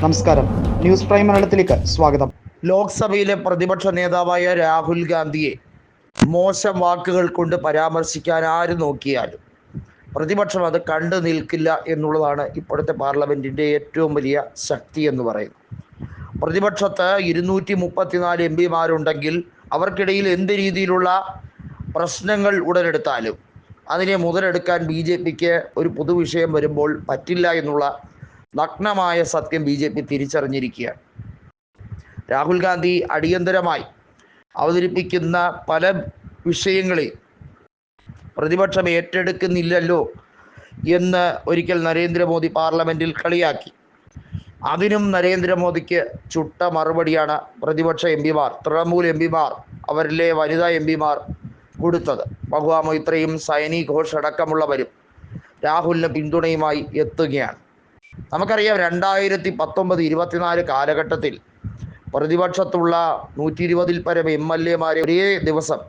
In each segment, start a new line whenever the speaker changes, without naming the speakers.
നമസ്കാരം. News prime മലയാളത്തിലേക്ക് സ്വാഗതം.
ലോക്സഭയിലെ പ്രതിപക്ഷ നേതാവായ രാഹുൽ ഗാന്ധിയെ മോശം വാക്കുകൾ കൊണ്ട് പരാമർശിക്കാൻ ആര് നോക്കിയാലും പ്രതിപക്ഷം അത് കണ്ടു നിൽക്കില്ല എന്നുള്ളതാണ് ഇപ്പോഴത്തെ പാർലമെന്റിന്റെ ഏറ്റവും വലിയ ശക്തി എന്ന് പറയുന്നത്. പ്രതിപക്ഷത്ത് ഇരുന്നൂറ്റി മുപ്പത്തിനാല് എം പിമാരുണ്ടെങ്കിൽ അവർക്കിടയിൽ എന്ത് രീതിയിലുള്ള പ്രശ്നങ്ങൾ ഉടലെടുത്താലും അതിനെ മുതലെടുക്കാൻ ബി ജെ പിക്ക് ഒരു പൊതുവിഷയം വരുമ്പോൾ പറ്റില്ല എന്നുള്ള നഗ്നമായ സത്യം ബി ജെ പി തിരിച്ചറിഞ്ഞിരിക്കുകയാണ്. രാഹുൽ ഗാന്ധി അടിയന്തരമായി അവതരിപ്പിക്കുന്ന പല വിഷയങ്ങളിൽ പ്രതിപക്ഷം ഏറ്റെടുക്കുന്നില്ലല്ലോ എന്ന് ഒരിക്കൽ നരേന്ദ്രമോദി പാർലമെന്റിൽ കളിയാക്കി. അതിനും നരേന്ദ്രമോദിക്ക് ചുട്ട മറുപടിയാണ് പ്രതിപക്ഷ എം പിമാർ തൃണമൂൽ എം പിമാർ അവരിലെ വനിതാ എം പിമാർ കൊടുത്തത്. മഹുവ മൈത്രയും സൈനി ഘോഷ് അടക്കമുള്ളവരും രാഹുലിന് പിന്തുണയുമായി എത്തുകയാണ്. നമുക്കറിയാം രണ്ടായിരത്തി പത്തൊമ്പത് ഇരുപത്തിനാല് കാലഘട്ടത്തിൽ പ്രതിപക്ഷത്തുള്ള നൂറ്റി ഇരുപതിൽ പരം എം എൽ എമാരെ ഒരേ ദിവസം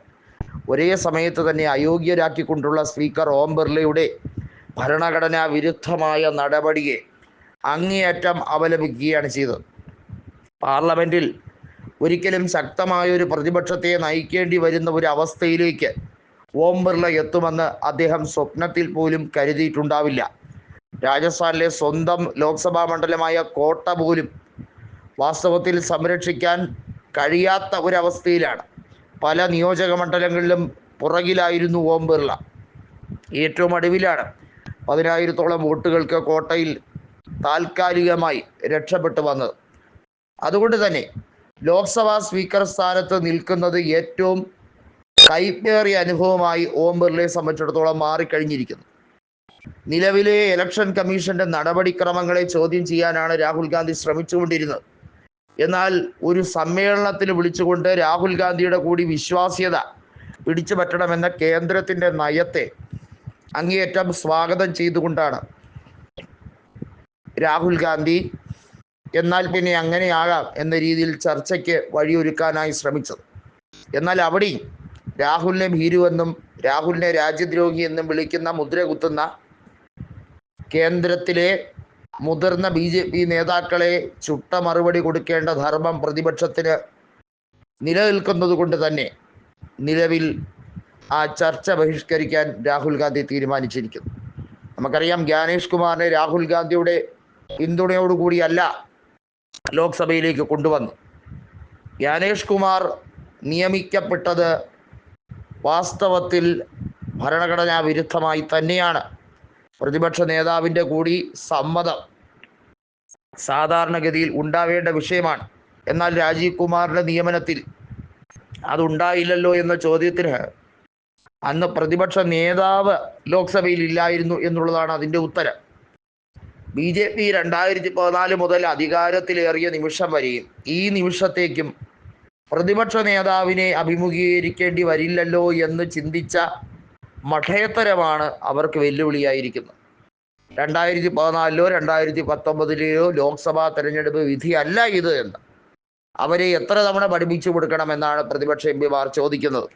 ഒരേ സമയത്ത് തന്നെ അയോഗ്യരാക്കിക്കൊണ്ടുള്ള സ്പീക്കർ ഓം ബിർളയുടെ ഭരണഘടനാ വിരുദ്ധമായ നടപടിയെ അങ്ങേയറ്റം അപലപിക്കുകയാണ് ചെയ്തത്. പാർലമെന്റിൽ ഒരിക്കലും ശക്തമായ ഒരു പ്രതിപക്ഷത്തെ നയിക്കേണ്ടി വരുന്ന ഒരു അവസ്ഥയിലേക്ക് ഓം ബിർള എത്തുമെന്ന് അദ്ദേഹം സ്വപ്നത്തിൽ പോലും കരുതിയിട്ടുണ്ടാവില്ല. രാജസ്ഥാനിലെ സ്വന്തം ലോക്സഭാ മണ്ഡലമായ കോട്ട പോലും വാസ്തവത്തിൽ സംരക്ഷിക്കാൻ കഴിയാത്ത ഒരവസ്ഥയിലാണ്. പല നിയോജക മണ്ഡലങ്ങളിലും പുറകിലായിരുന്നു ഓം ബിർള. ഏറ്റവും അടിവിലാണ് പതിനായിരത്തോളം വോട്ടുകൾക്ക് കോട്ടയിൽ താൽക്കാലികമായി രക്ഷപ്പെട്ടു വന്നത്. അതുകൊണ്ട് തന്നെ ലോക്സഭാ സ്പീക്കർ സ്ഥാനത്ത് നിൽക്കുന്നത് ഏറ്റവും കൈപ്പേറിയ അനുഭവമായി ഓം ബിർളയെ സംബന്ധിച്ചിടത്തോളം മാറിക്കഴിഞ്ഞിരിക്കുന്നു. നിലവിലെ ഇലക്ഷൻ കമ്മീഷന്റെ നടപടിക്രമങ്ങളെ ചോദ്യം ചെയ്യാനാണ് രാഹുൽ ഗാന്ധി ശ്രമിച്ചുകൊണ്ടിരുന്നത്. എന്നാൽ ഒരു സമ്മേളനത്തിൽ വിളിച്ചുകൊണ്ട് രാഹുൽ ഗാന്ധിയുടെ കൂടി വിശ്വാസ്യത പിടിച്ചു പറ്റണമെന്ന കേന്ദ്രത്തിന്റെ നയത്തെ അങ്ങേയറ്റം സ്വാഗതം ചെയ്തുകൊണ്ടാണ് രാഹുൽ ഗാന്ധി എന്നാൽ പിന്നെ അങ്ങനെയാകാം എന്ന രീതിയിൽ ചർച്ചയ്ക്ക് വഴിയൊരുക്കാനായി ശ്രമിച്ചത്. എന്നാൽ അവിടെയും രാഹുലിനെ ഭീരുവെന്നും രാഹുലിനെ രാജ്യദ്രോഹി എന്നും വിളിക്കുന്ന മുദ്ര കുത്തുന്ന കേന്ദ്രത്തിലെ മുതിർന്ന ബി ജെ പി നേതാക്കളെ ചുട്ട മറുപടി കൊടുക്കേണ്ട ധർമ്മം പ്രതിപക്ഷത്തിന് നിലനിൽക്കുന്നത് കൊണ്ട് തന്നെ നിലവിൽ ആ ചർച്ച ബഹിഷ്കരിക്കാൻ രാഹുൽ ഗാന്ധി തീരുമാനിച്ചിരിക്കുന്നു. നമുക്കറിയാം ജ്ഞാനേഷ് കുമാറിനെ രാഹുൽ ഗാന്ധിയുടെ പിന്തുണയോടുകൂടിയല്ല ലോക്സഭയിലേക്ക് കൊണ്ടുവന്നു ജ്ഞാനേഷ് കുമാർ നിയമിക്കപ്പെട്ടത് വാസ്തവത്തിൽ ഭരണഘടനാ വിരുദ്ധമായി തന്നെയാണ്. പ്രതിപക്ഷ നേതാവിന്റെ കൂടി സമ്മതം സാധാരണഗതിയിൽ ഉണ്ടാവേണ്ട വിഷയമാണ്. എന്നാൽ രാജീവ് കുമാറിന്റെ നിയമനത്തിൽ അതുണ്ടായില്ലല്ലോ എന്ന ചോദ്യത്തിന് അന്ന് പ്രതിപക്ഷ നേതാവ് ലോക്സഭയിൽ ഇല്ലായിരുന്നു എന്നുള്ളതാണ് അതിന്റെ ഉത്തരം. ബി ജെ പി രണ്ടായിരത്തി പതിനാല് മുതൽ അധികാരത്തിലേറിയ നിമിഷം വരെയും ഈ നിമിഷത്തേക്കും പ്രതിപക്ഷ നേതാവിനെ അഭിമുഖീകരിക്കേണ്ടി വരില്ലല്ലോ എന്ന് ചിന്തിച്ച മഠയത്തരമാണ് അവർക്ക് വെല്ലുവിളിയായിരിക്കുന്നത്. രണ്ടായിരത്തി പതിനാലിലോ രണ്ടായിരത്തി പത്തൊമ്പതിലെയോ ലോക്സഭാ തെരഞ്ഞെടുപ്പ് വിധിയല്ല ഇത് എന്ന്. അവരെ എത്ര തവണ പഠിപ്പിച്ചു കൊടുക്കണമെന്നാണ് പ്രതിപക്ഷ എം പിമാർ ചോദിക്കുന്നത്.